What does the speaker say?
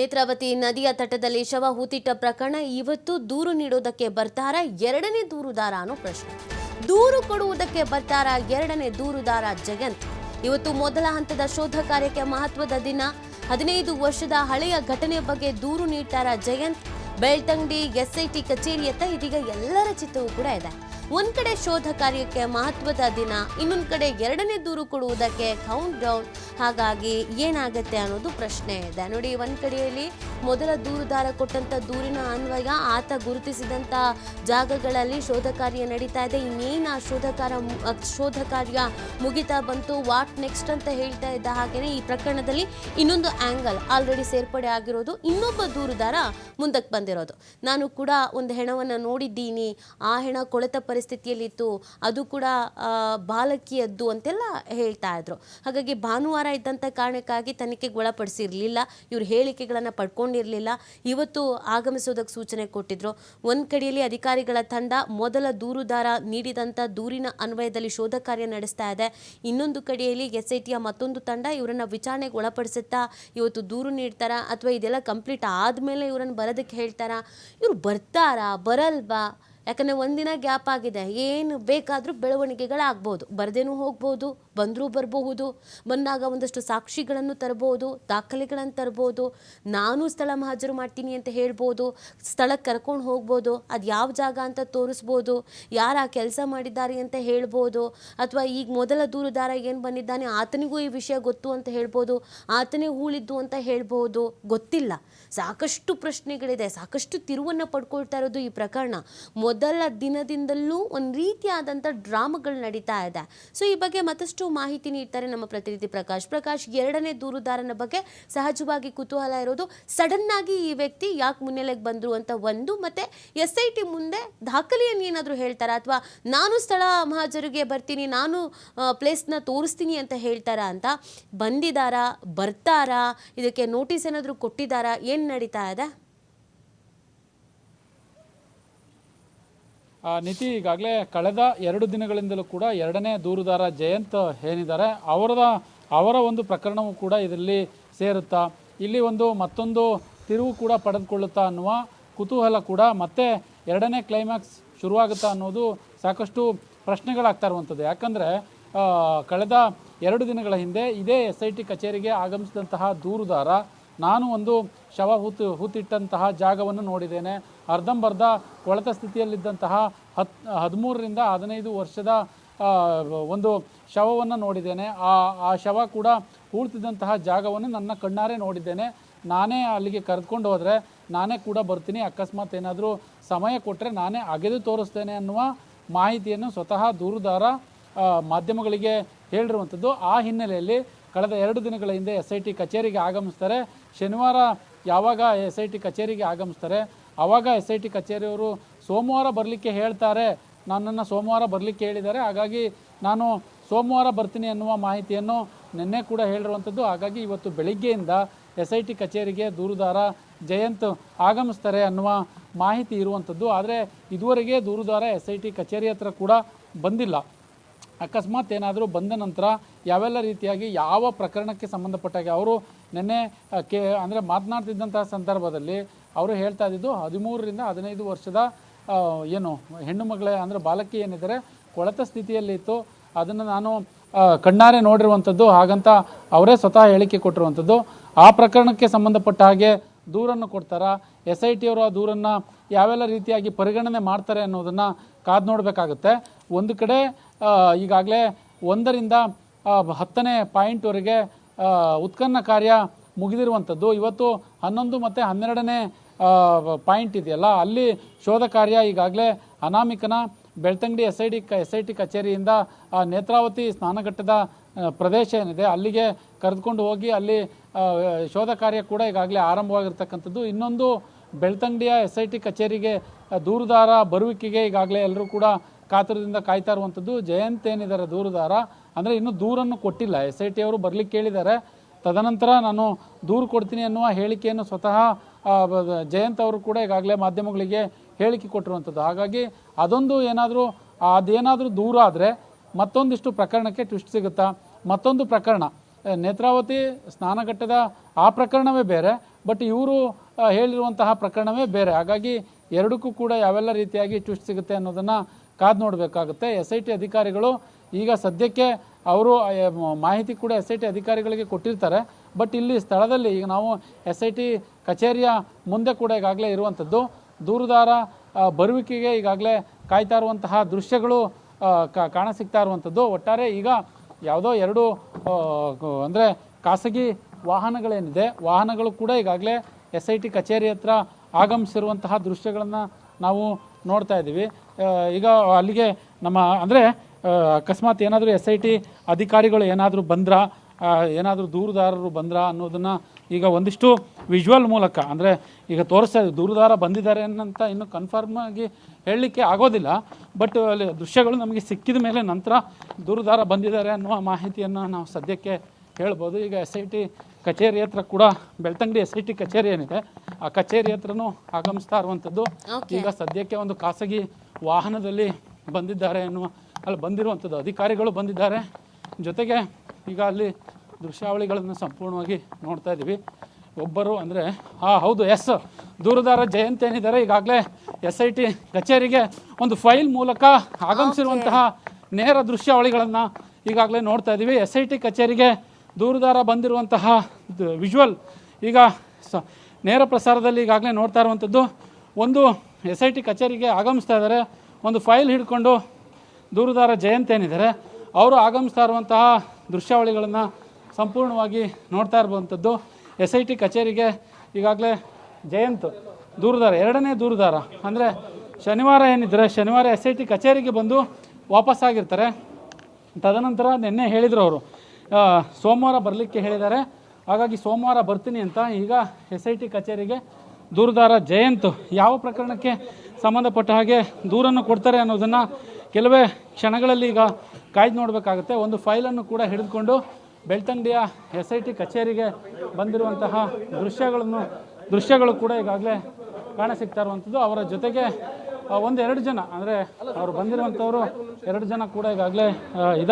ನೇತ್ರಾವತಿ ನದಿಯ ತಟದಲ್ಲಿ ಶವ ಹೂತಿಟ್ಟ ಪ್ರಕರಣ ಇವತ್ತು ದೂರು ನೀಡೋದಕ್ಕೆ ಬರ್ತಾರ ಎರಡನೇ ದೂರುದಾರ ಅನ್ನೋ ಪ್ರಶ್ನೆ. ದೂರು ಕೊಡುವುದಕ್ಕೆ ಬರ್ತಾರ ಎರಡನೇ ದೂರುದಾರ ಜಯಂತ್. ಇವತ್ತು ಮೊದಲ ಹಂತದ ಶೋಧ ಕಾರ್ಯಕ್ಕೆ ಮಹತ್ವದ ದಿನ. ಹದಿನೈದು ವರ್ಷದ ಹಳೆಯ ಘಟನೆ ಬಗ್ಗೆ ದೂರು ನೀಡ್ತಾರ ಜಯಂತ್. ಬೆಳ್ತಂಗಡಿ ಎಸ್ಐಟಿ ಕಚೇರಿಯತ್ತ ಇದೀಗ ಎಲ್ಲರ ಚಿತ್ತವೂ ಕೂಡ ಇದೆ. ಒಂದ್ ಕಡೆ ಶೋಧ ಕಾರ್ಯಕ್ಕೆ ಮಹತ್ವದ ದಿನ, ಇನ್ನೊಂದ್ ಕಡೆ ಎರಡನೇ ದೂರು ಕೊಡುವುದಕ್ಕೆ ಕೌಂಟ್ ಡೌನ್ ಹಾಗಾಗಿ ಏನಾಗತ್ತೆ ಅನ್ನೋದು ಪ್ರಶ್ನೆ ಇದೆ. ನೋಡಿ, ಒಂದ್ ಕಡೆಯಲ್ಲಿ ಮೊದಲ ದೂರುದಾರ ಕೊಟ್ಟಂತ ದೂರಿನ ಅನ್ವಯ ಆತ ಗುರುತಿಸಿದಂತ ಜಾಗಗಳಲ್ಲಿ ಶೋಧ ಕಾರ್ಯ ನಡೀತಾ ಇದೆ. ಇನ್ನೇನು ಆ ಶೋಧ ಕಾರ್ಯ ಶೋಧ ಕಾರ್ಯ ಮುಗಿತಾ ಬಂತು ವಾಟ್ ನೆಕ್ಸ್ಟ್ ಅಂತ ಹೇಳ್ತಾ ಇದ್ದ ಹಾಗೇನೆ ಈ ಪ್ರಕರಣದಲ್ಲಿ ಇನ್ನೊಂದು ಆಂಗಲ್ ಆಲ್ರೆಡಿ ಸೇರ್ಪಡೆ ಆಗಿರೋದು, ಇನ್ನೊಬ್ಬ ದೂರುದಾರ ಮುಂದಕ್ಕೆ ಬಂದಿರೋದು. ನಾನು ಕೂಡ ಒಂದು ಹೆಣವನ್ನು ನೋಡಿದ್ದೀನಿ. ಆ ಹೆಣ ಕೊಳೆತ ಪರಿಸ್ಥಿತಿಯಲ್ಲಿತ್ತು. ಅದು ಕೂಡ ಬಾಲಕಿಯದ್ದು ಅಂತೆಲ್ಲ ಹೇಳ್ತಾ ಇದ್ರು. ಹಾಗಾಗಿ ಭಾನುವಾರ ಇದ್ದಂಥ ಕಾರಣಕ್ಕಾಗಿ ತನಿಖೆಗೆ ಒಳಪಡಿಸಿರಲಿಲ್ಲ. ಇವರು ಹೇಳಿಕೆಗಳನ್ನು ಪಡ್ಕೊಂಡಿರಲಿಲ್ಲ. ಇವತ್ತು ಆಗಮಿಸೋದಕ್ಕೆ ಸೂಚನೆ ಕೊಟ್ಟಿದ್ರು. ಒಂದು ಕಡೆಯಲ್ಲಿ ಅಧಿಕಾರಿಗಳ ತಂಡ ಮೊದಲ ದೂರುದಾರ ನೀಡಿದಂಥ ದೂರಿನ ಅನ್ವಯದಲ್ಲಿ ಶೋಧ ಕಾರ್ಯ ನಡೆಸ್ತಾ ಇದೆ. ಇನ್ನೊಂದು ಕಡೆಯಲ್ಲಿ ಎಸ್ ಐ ಟಿಯ ಮತ್ತೊಂದು ತಂಡ ಇವರನ್ನು ವಿಚಾರಣೆಗೆ ಒಳಪಡಿಸುತ್ತಾ ಇವತ್ತು ದೂರು ನೀಡ್ತಾರಾ ಅಥವಾ ಇದೆಲ್ಲ ಕಂಪ್ಲೀಟ್ ಆದಮೇಲೆ ಇವರನ್ನು ಬರೋದಕ್ಕೆ ಹೇಳ್ತಾರಾ. ಇವರು ಬರ್ತಾರಾ? ಬರಲ್ವಾ? ಯಾಕಂದರೆ ಒಂದಿನ ಗ್ಯಾಪ್ ಆಗಿದೆ. ಏನು ಬೇಕಾದರೂ ಬೆಳವಣಿಗೆಗಳಾಗ್ಬೋದು. ಬರದೇನೂ ಹೋಗ್ಬೋದು, ಬಂದರೂ ಬರಬಹುದು, ಬಂದಾಗ ಒಂದಷ್ಟು ಸಾಕ್ಷಿಗಳನ್ನು ತರಬಹುದು ದಾಖಲೆಗಳನ್ನು ತರ್ಬೋದು, ನಾನು ಸ್ಥಳ ಮಹಾಜರು ಮಾಡ್ತೀನಿ ಅಂತ ಹೇಳ್ಬೋದು ಸ್ಥಳಕ್ಕೆ ಕರ್ಕೊಂಡು ಹೋಗ್ಬೋದು, ಅದು ಯಾವ ಜಾಗ ಅಂತ ತೋರಿಸ್ಬೋದು, ಯಾರು ಆ ಕೆಲಸ ಮಾಡಿದ್ದಾರೆ ಅಂತ ಹೇಳ್ಬೋದು, ಅಥವಾ ಈಗ ಮೊದಲ ದೂರುದಾರ ಏನು ಬಂದಿದ್ದಾನೆ, ಆತನಿಗೂ ಈ ವಿಷಯ ಗೊತ್ತು ಅಂತ ಹೇಳ್ಬೋದು, ಆತನೇ ಹೂಳಿದ್ದು ಅಂತ ಹೇಳ್ಬೋದು, ಗೊತ್ತಿಲ್ಲ. ಸಾಕಷ್ಟು ಪ್ರಶ್ನೆಗಳಿದೆ. ಸಾಕಷ್ಟು ತಿರುವನ್ನು ಪಡ್ಕೊಳ್ತಾ ಇರೋದು ಈ ಪ್ರಕರಣ. ದಿನದಿಂದಲೂ ಒಂದು ರೀತಿಯಾದಂಥ ಡ್ರಾಮಾಗಳು ನಡೀತಾ ಇದೆ. ಸೊ, ಈ ಬಗ್ಗೆ ಮತ್ತಷ್ಟು ಮಾಹಿತಿ ನೀಡ್ತಾರೆ ನಮ್ಮ ಪ್ರತಿನಿಧಿ ಪ್ರಕಾಶ್. ಪ್ರಕಾಶ್, ಎರಡನೇ ದೂರುದಾರನ ಬಗ್ಗೆ ಸಹಜವಾಗಿ ಕುತೂಹಲ ಇರೋದು ಸಡನ್ ಆಗಿ ಈ ವ್ಯಕ್ತಿ ಯಾಕೆ ಮುನ್ನೆಲೆಗೆ ಬಂದರು ಅಂತ ಒಂದು ಮತ್ತೆ ಎಸ್ ಐ ಟಿ ಮುಂದೆ ದಾಖಲೆಯನ್ನು ಏನಾದರೂ ಹೇಳ್ತಾರಾ? ಅಥವಾ ನಾನು ಸ್ಥಳ ಮಹಾಜರಿಗೆ ಬರ್ತೀನಿ, ನಾನು ಪ್ಲೇಸ್ನ ತೋರಿಸ್ತೀನಿ ಅಂತ ಹೇಳ್ತಾರಾ ಅಂತ ಬಂದಿದ್ದಾರಾ ಬರ್ತಾರಾ? ಇದಕ್ಕೆ ನೋಟಿಸ್ ಏನಾದರೂ ಕೊಟ್ಟಿದ್ದಾರಾ ಏನು ನಡೀತಾ ಇದೆ? ನಿತಿ ಈಗಾಗಲೇ ಕಳೆದ ಎರಡು ದಿನಗಳಿಂದಲೂ ಕೂಡ ಎರಡನೇ ದೂರುದಾರ ಜಯಂತ್ ಏನಿದ್ದಾರೆ ಅವರದ, ಅವರ ಒಂದು ಪ್ರಕರಣವೂ ಕೂಡ ಇದರಲ್ಲಿ ಸೇರುತ್ತಾ, ಇಲ್ಲಿ ಒಂದು ಮತ್ತೊಂದು ತಿರುವು ಕೂಡ ಪಡೆದುಕೊಳ್ಳುತ್ತಾ ಅನ್ನುವ ಕುತೂಹಲ ಕೂಡ ಮತ್ತೆ ಎರಡನೇ ಕ್ಲೈಮ್ಯಾಕ್ಸ್ ಶುರುವಾಗುತ್ತಾ ಅನ್ನೋದು ಸಾಕಷ್ಟು ಪ್ರಶ್ನೆಗಳಾಗ್ತಾ ಇರುವಂಥದ್ದು. ಯಾಕಂದರೆ ಕಳೆದ ಎರಡು ದಿನಗಳ ಹಿಂದೆ ಇದೇ ಎಸ್ ಐ ಟಿ ಕಚೇರಿಗೆ ಆಗಮಿಸಿದಂತಹ ದೂರುದಾರ, ನಾನು ಒಂದು ಶವ ಹೂತು, ಹೂತಿಟ್ಟಂತಹ ಜಾಗವನ್ನು ನೋಡಿದ್ದೇನೆ. ಅರ್ಧಂಬರ್ಧ ಕೊಳತ ಸ್ಥಿತಿಯಲ್ಲಿದ್ದಂತಹ ಹತ್, ಹದಿಮೂರರಿಂದ ಹದಿನೈದು ವರ್ಷದ ಒಂದು ಶವವನ್ನು ನೋಡಿದ್ದೇನೆ. ಆ ಆ ಶವ ಕೂಡ ಹೂಳ್ತಿದ್ದಂತಹ ಜಾಗವನ್ನು ನನ್ನ ಕಣ್ಣಾರೆ ನೋಡಿದ್ದೇನೆ. ನಾನೇ ಅಲ್ಲಿಗೆ ಕರೆದುಕೊಂಡು ಹೋದರೆ ನಾನೇ ಕೂಡ ಬರ್ತೀನಿ. ಅಕಸ್ಮಾತ್ ಏನಾದರೂ ಸಮಯ ಕೊಟ್ಟರೆ ನಾನೇ ಅಗೆದು ತೋರಿಸ್ತೇನೆ ಅನ್ನುವ ಮಾಹಿತಿಯನ್ನು ಸ್ವತಃ ದೂರುದಾರ ಮಾಧ್ಯಮಗಳಿಗೆ ಹೇಳಿರುವಂಥದ್ದು. ಆ ಹಿನ್ನೆಲೆಯಲ್ಲಿ ಕಳೆದ ಎರಡು ದಿನಗಳ ಹಿಂದೆ ಎಸ್ ಐ ಟಿ ಕಚೇರಿಗೆ ಆಗಮಿಸ್ತಾರೆ ಶನಿವಾರ ಯಾವಾಗ ಎಸ್ ಐ ಟಿ ಕಚೇರಿಗೆ ಆಗಮಿಸ್ತಾರೆ ಆವಾಗ ಎಸ್ ಐ ಟಿ ಕಚೇರಿಯವರು ಸೋಮವಾರ ಬರಲಿಕ್ಕೆ ಹೇಳ್ತಾರೆ, ನನ್ನನ್ನು ಸೋಮವಾರ ಬರಲಿಕ್ಕೆ ಹೇಳಿದ್ದಾರೆ, ಹಾಗಾಗಿ ನಾನು ಸೋಮವಾರ ಬರ್ತೀನಿ ಅನ್ನುವ ಮಾಹಿತಿಯನ್ನು ನಿನ್ನೆ ಕೂಡ ಹೇಳಿರುವಂಥದ್ದು. ಹಾಗಾಗಿ ಇವತ್ತು ಬೆಳಿಗ್ಗೆಯಿಂದ ಎಸ್ ಐ ಟಿ ಕಚೇರಿಗೆ ದೂರುದಾರ ಜಯಂತ್ ಆಗಮಿಸ್ತಾರೆ ಅನ್ನುವ ಮಾಹಿತಿ ಇರುವಂಥದ್ದು. ಆದರೆ ಇದುವರೆಗೆ ದೂರುದಾರ ಎಸ್ ಐ ಟಿ ಕಚೇರಿ ಹತ್ರ ಕೂಡ ಬಂದಿಲ್ಲ. ಅಕಸ್ಮಾತ್ ಏನಾದರೂ ಬಂದ ನಂತರ ಯಾವೆಲ್ಲ ರೀತಿಯಾಗಿ ಯಾವ ಪ್ರಕರಣಕ್ಕೆ ಸಂಬಂಧಪಟ್ಟಾಗೆ ಅವರು ನಿನ್ನೆ ಕೆ, ಅಂದರೆ ಮಾತನಾಡ್ತಿದ್ದಂಥ ಸಂದರ್ಭದಲ್ಲಿ ಅವರು ಹೇಳ್ತಾ ಇದ್ದಿದ್ದು ಹದಿಮೂರರಿಂದ ಹದಿನೈದು ವರ್ಷದ ಏನು ಹೆಣ್ಣು ಮಗಳೇ ಅಂದರೆ ಬಾಲಕಿ ಏನಿದ್ದಾರೆ ಕೊಳೆತ ಸ್ಥಿತಿಯಲ್ಲಿತ್ತು. ಅದನ್ನು ನಾನು ಕಣ್ಣಾರೆ ನೋಡಿರುವಂಥದ್ದು ಹಾಗಂತ ಅವರೇ ಸ್ವತಃ ಹೇಳಿಕೆ ಕೊಟ್ಟಿರುವಂಥದ್ದು ಆ ಪ್ರಕರಣಕ್ಕೆ ಸಂಬಂಧಪಟ್ಟ ಹಾಗೆ ದೂರನ್ನು ಕೊಡ್ತಾರಾ. ಎಸ್ ಐ ಟಿ ಅವರು ಆ ದೂರನ್ನು ಯಾವೆಲ್ಲ ರೀತಿಯಾಗಿ ಪರಿಗಣನೆ ಮಾಡ್ತಾರೆ ಅನ್ನೋದನ್ನು ಕಾದು ನೋಡಬೇಕಾಗುತ್ತೆ. ಒಂದು ಕಡೆ ಈಗಾಗಲೇ ಒಂದರಿಂದ ಹತ್ತನೇ ಪಾಯಿಂಟ್ವರೆಗೆ ಉತ್ಖನ್ನ ಕಾರ್ಯ ಮುಗಿದಿರುವಂಥದ್ದು. ಇವತ್ತು ಹನ್ನೊಂದು ಮತ್ತು ಹನ್ನೆರಡನೇ ಪಾಯಿಂಟ್ ಇದೆಯಲ್ಲ, ಅಲ್ಲಿ ಶೋಧ ಕಾರ್ಯ ಈಗಾಗಲೇ ಅನಾಮಿಕನ ಬೆಳ್ತಂಗಡಿ ಎಸ್ ಐ ಡಿ ಕ ಎಸ್ ಐ ಟಿ ಕಚೇರಿಯಿಂದ ನೇತ್ರಾವತಿ ಸ್ನಾನಘಟ್ಟದ ಪ್ರದೇಶ ಏನಿದೆ, ಅಲ್ಲಿಗೆ ಕರೆದುಕೊಂಡು ಹೋಗಿ ಅಲ್ಲಿ ಶೋಧ ಕಾರ್ಯ ಕೂಡ ಈಗಾಗಲೇ ಆರಂಭವಾಗಿರ್ತಕ್ಕಂಥದ್ದು. ಇನ್ನೊಂದು ಬೆಳ್ತಂಗಡಿಯ ಎಸ್ ಐ ಟಿ ಕಚೇರಿಗೆ ದೂರುದಾರ ಬರುವಿಕೆಗೆ ಈಗಾಗಲೇ ಎಲ್ಲರೂ ಕೂಡ ಕಾತುರದಿಂದ ಕಾಯ್ತಾ ಇರುವಂಥದ್ದು ಜಯಂತ್ ಏನಿದ್ದಾರೆ ದೂರುದಾರ? ಅಂದರೆ ಇನ್ನೂ ದೂರನ್ನು ಕೊಟ್ಟಿಲ್ಲ. ಎಸ್ ಐ ಟಿ ಅವರು ಬರಲಿಕ್ಕೆ ಕೇಳಿದ್ದಾರೆ. ತದನಂತರ ನಾನು ದೂರು ಕೊಡ್ತೀನಿ ಅನ್ನುವ ಹೇಳಿಕೆಯನ್ನು ಸ್ವತಃ ಜಯಂತ್ ಅವರು ಕೂಡ ಈಗಾಗಲೇ ಮಾಧ್ಯಮಗಳಿಗೆ ಹೇಳಿಕೆ ಕೊಟ್ಟಿರುವಂಥದ್ದು. ಹಾಗಾಗಿ ಅದೊಂದು ಏನಾದರೂ, ಅದೇನಾದರೂ ದೂರ ಆದರೆ ಮತ್ತೊಂದಿಷ್ಟು ಪ್ರಕರಣಕ್ಕೆ ಟ್ವಿಸ್ಟ್ ಸಿಗುತ್ತಾ? ಮತ್ತೊಂದು ಪ್ರಕರಣ. ನೇತ್ರಾವತಿ ಸ್ನಾನಘಟ್ಟದ ಆ ಪ್ರಕರಣವೇ ಬೇರೆ, ಬಟ್ ಇವರು ಹೇಳಿರುವಂತಹ ಪ್ರಕರಣವೇ ಬೇರೆ. ಹಾಗಾಗಿ ಎರಡಕ್ಕೂ ಕೂಡ ಯಾವೆಲ್ಲ ರೀತಿಯಾಗಿ ಟ್ವಿಸ್ಟ್ ಸಿಗುತ್ತೆ ಅನ್ನೋದನ್ನು ಕಾದು ನೋಡಬೇಕಾಗುತ್ತೆ. ಎಸ್ ಐ ಟಿ ಅಧಿಕಾರಿಗಳು ಈಗ ಸದ್ಯಕ್ಕೆ ಅವರು ಮಾಹಿತಿ ಕೂಡ ಎಸ್ ಐ ಟಿ ಅಧಿಕಾರಿಗಳಿಗೆ ಕೊಟ್ಟಿರ್ತಾರೆ. ಬಟ್ ಇಲ್ಲಿ ಸ್ಥಳದಲ್ಲಿ ಈಗ ನಾವು ಎಸ್ ಐ ಟಿ ಕಚೇರಿಯ ಮುಂದೆ ಕೂಡ ಈಗಾಗಲೇ ಇರುವಂಥದ್ದು. ದೂರದಾರ ಬರುವಿಕೆಗೆ ಈಗಾಗಲೇ ಕಾಯ್ತಾ ಇರುವಂತಹ ದೃಶ್ಯಗಳು ಕಾಣ ಸಿಗ್ತಾ ಇರುವಂಥದ್ದು. ಒಟ್ಟಾರೆ ಈಗ ಯಾವುದೋ ಎರಡು ಅಂದರೆ ಖಾಸಗಿ ವಾಹನಗಳೇನಿದೆ, ವಾಹನಗಳು ಕೂಡ ಈಗಾಗಲೇ ಎಸ್ ಐ ಟಿ ಕಚೇರಿ ಹತ್ರ ಆಗಮಿಸಿರುವಂತಹ ದೃಶ್ಯಗಳನ್ನು ನಾವು ನೋಡ್ತಾ ಇದ್ದೀವಿ. ಈಗ ಅಲ್ಲಿಗೆ ನಮ್ಮ, ಅಂದರೆ ಅಕಸ್ಮಾತ್ ಏನಾದರೂ ಎಸ್ ಐ ಟಿ ಅಧಿಕಾರಿಗಳು ಏನಾದರೂ ಬಂದ್ರಾ ಏನಾದರೂ ದೂರುದಾರರು ಬಂದ್ರಾ ಅನ್ನೋದನ್ನು ಈಗ ಒಂದಿಷ್ಟು ವಿಜುವಲ್ ಮೂಲಕ, ಅಂದರೆ ಈಗ ತೋರಿಸ್ತಾ ದೂರುದಾರ ಬಂದಿದ್ದಾರೆ ಅನ್ನಂತ ಇನ್ನೂ ಕನ್ಫರ್ಮ್ ಆಗಿ ಹೇಳಲಿಕ್ಕೆ ಆಗೋದಿಲ್ಲ. ಬಟ್ ಅಲ್ಲಿ ದೃಶ್ಯಗಳು ನಮಗೆ ಸಿಕ್ಕಿದ ಮೇಲೆ ನಂತರ ದೂರದಾರ ಬಂದಿದ್ದಾರೆ ಅನ್ನುವ ಮಾಹಿತಿಯನ್ನು ನಾವು ಸದ್ಯಕ್ಕೆ ಹೇಳ್ಬೋದು. ಈಗ ಎಸ್ ಐ ಟಿ ಕಚೇರಿ ಹತ್ರ ಕೂಡ ಬೆಳ್ತಂಗಡಿ ಎಸ್ ಐ ಟಿ ಕಚೇರಿ ಏನಿದೆ ಆ ಕಚೇರಿ ಹತ್ರನೂ ಆಗಮಿಸ್ತಾ ಇರುವಂಥದ್ದು. ಈಗ ಸದ್ಯಕ್ಕೆ ಒಂದು ಖಾಸಗಿ ವಾಹನದಲ್ಲಿ ಬಂದಿದ್ದಾರೆ ಎನ್ನುವ ಅಲ್ಲಿ ಬಂದಿರುವಂಥದ್ದು ಅಧಿಕಾರಿಗಳು ಬಂದಿದ್ದಾರೆ. ಜೊತೆಗೆ ಈಗ ಅಲ್ಲಿ ದೃಶ್ಯಾವಳಿಗಳನ್ನು ಸಂಪೂರ್ಣವಾಗಿ ನೋಡ್ತಾ ಇದ್ದೀವಿ. ಒಬ್ಬರು ಅಂದರೆ ಹಾಂ ಹೌದು ಎಸ್ ದೂರದಾರ ಜಯಂತ್ ಏನಿದ್ದಾರೆ ಈಗಾಗಲೇ ಎಸ್ ಐ ಟಿ ಕಚೇರಿಗೆ ಒಂದು ಫೈಲ್ ಮೂಲಕ ಆಗಮಿಸಿರುವಂತಹ ನೇರ ದೃಶ್ಯಾವಳಿಗಳನ್ನು ಈಗಾಗಲೇ ನೋಡ್ತಾ ಇದ್ದೀವಿ. ಎಸ್ ಐ ಟಿ ಕಚೇರಿಗೆ ದೂರದಾರ ಬಂದಿರುವಂತಹ ವಿಜುವಲ್ ಈಗ ಸ, ನೇರ ಪ್ರಸಾರದಲ್ಲಿ ಈಗಾಗಲೇ ನೋಡ್ತಾ ಇರುವಂಥದ್ದು, ಒಂದು ಎಸ್ ಐ ಟಿ ಕಚೇರಿಗೆ ಆಗಮಿಸ್ತಾ ಇದ್ದಾರೆ. ಒಂದು ಫೈಲ್ ಹಿಡ್ಕೊಂಡು ದೂರದಾರ ಜಯಂತ್ ಏನಿದ್ದಾರೆ, ಅವರು ಆಗಮಿಸ್ತಾ ಇರುವಂತಹ ದೃಶ್ಯಾವಳಿಗಳನ್ನು ಸಂಪೂರ್ಣವಾಗಿ ನೋಡ್ತಾ ಇರುವಂಥದ್ದು. ಎಸ್ ಐ ಟಿ ಕಚೇರಿಗೆ ಈಗಾಗಲೇ ಜಯಂತ್, ದೂರದಾರ, ಎರಡನೇ ದೂರುದಾರ, ಅಂದರೆ ಶನಿವಾರ ಏನಿದ್ದರೆ ಶನಿವಾರ ಎಸ್ ಐ ಟಿ ಕಚೇರಿಗೆ ಬಂದು ವಾಪಸ್ಸಾಗಿರ್ತಾರೆ. ತದನಂತರ ನಿನ್ನೆ ಹೇಳಿದರು ಅವರು ಸೋಮವಾರ ಬರಲಿಕ್ಕೆ ಹೇಳಿದ್ದಾರೆ. ಹಾಗಾಗಿ ಸೋಮವಾರ ಬರ್ತೀನಿ ಅಂತ ಈಗ ಎಸ್ ಐ ಟಿ ಕಚೇರಿಗೆ ದೂರದಾರ ಜಯಂತ್ ಯಾವ ಪ್ರಕರಣಕ್ಕೆ ಸಂಬಂಧಪಟ್ಟ ಹಾಗೆ ದೂರನ್ನು ಕೊಡ್ತಾರೆ ಅನ್ನೋದನ್ನು ಕೆಲವೇ ಕ್ಷಣಗಳಲ್ಲಿ ಈಗ ಕಾಯ್ದು ನೋಡಬೇಕಾಗುತ್ತೆ. ಒಂದು ಫೈಲನ್ನು ಕೂಡ ಹಿಡಿದುಕೊಂಡು ಬೆಳ್ತಂಗಡಿಯ ಎಸ್ ಐ ಟಿ ಕಚೇರಿಗೆ ಬಂದಿರುವಂತಹ ದೃಶ್ಯಗಳನ್ನು, ದೃಶ್ಯಗಳು ಕೂಡ ಈಗಾಗಲೇ ಕಾಣ ಸಿಗ್ತಾ ಇರುವಂಥದ್ದು. ಅವರ ಜೊತೆಗೆ ಒಂದೆರಡು ಜನ, ಅಂದರೆ ಅವರು ಬಂದಿರುವಂಥವರು, ಎರಡು ಜನ ಕೂಡ ಈಗಾಗಲೇ ಇದ್ದಾರೆ.